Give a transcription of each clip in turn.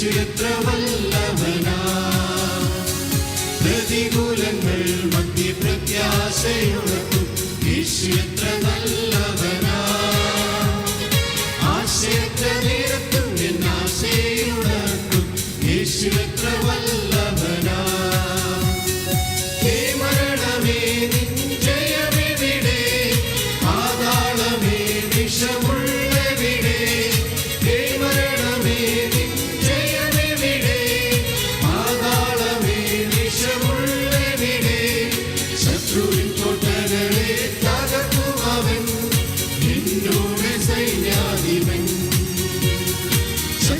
Yeshu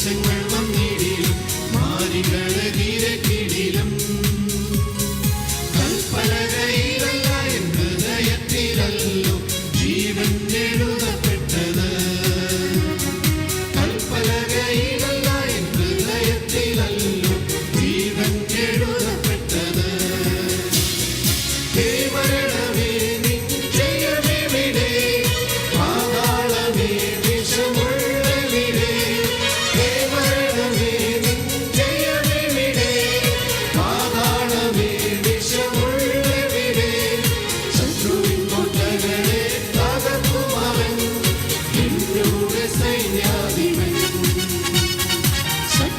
sing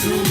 to